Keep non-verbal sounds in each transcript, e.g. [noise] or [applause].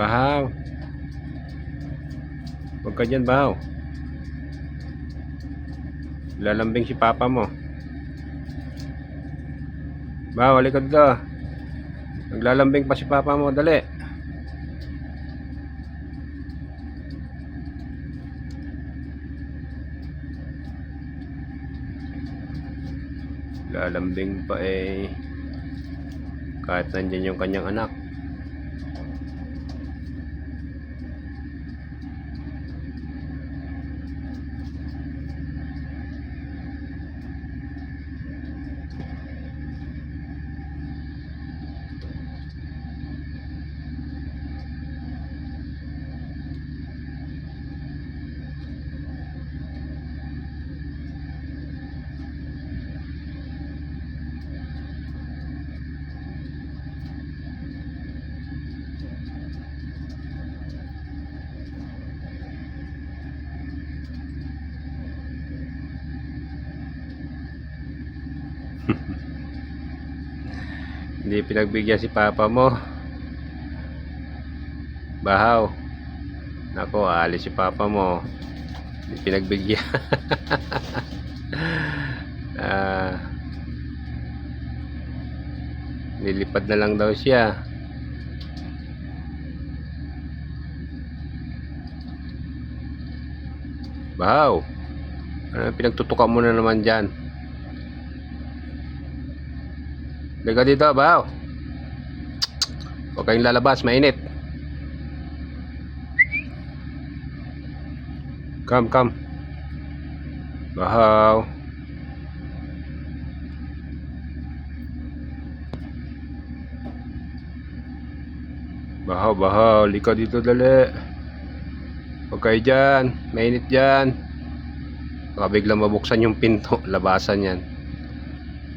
Bahaw. Huwag ka dyan, bahaw. Lalambing si papa mo. Bahaw, halika dito. Naglalambing pa si papa mo. Dali. Lalambing pa eh. Kahit nandyan yung kanyang anak. [laughs] Hindi pinagbigyan si papa mo. Bahaw. Nako, aalis si papa mo. Hindi pinagbigyan. [laughs] ah, nilipad na lang daw siya. Bahaw. Ano pinagtutukan mo na naman dyan? Liga dito, bahaw. Huwag kayong lalabas, mainit. Come, come. Bahaw. Bahaw, bahaw. Lika dito, dali. Huwag kayo dyan. Mainit dyan. Baka biglang mabuksan yung pinto. [laughs] Labasan yan.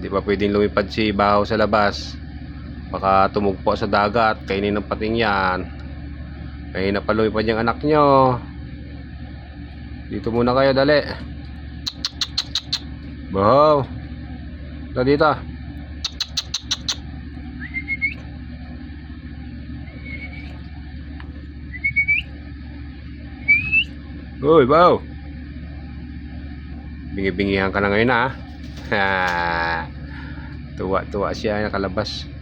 Hindi pa pwedeng lumipad si Bahaw sa labas. Baka tumugpo sa dagat. Kainin ng pating yan. Kainin na pa lumipad yung anak nyo. Dito muna kayo, dali. Bahaw. Dito dito. Uy, Bahaw. Bingi-bingihan ka na ngayon ah. [laughs] Tuwa-tuwa siya nakalabas.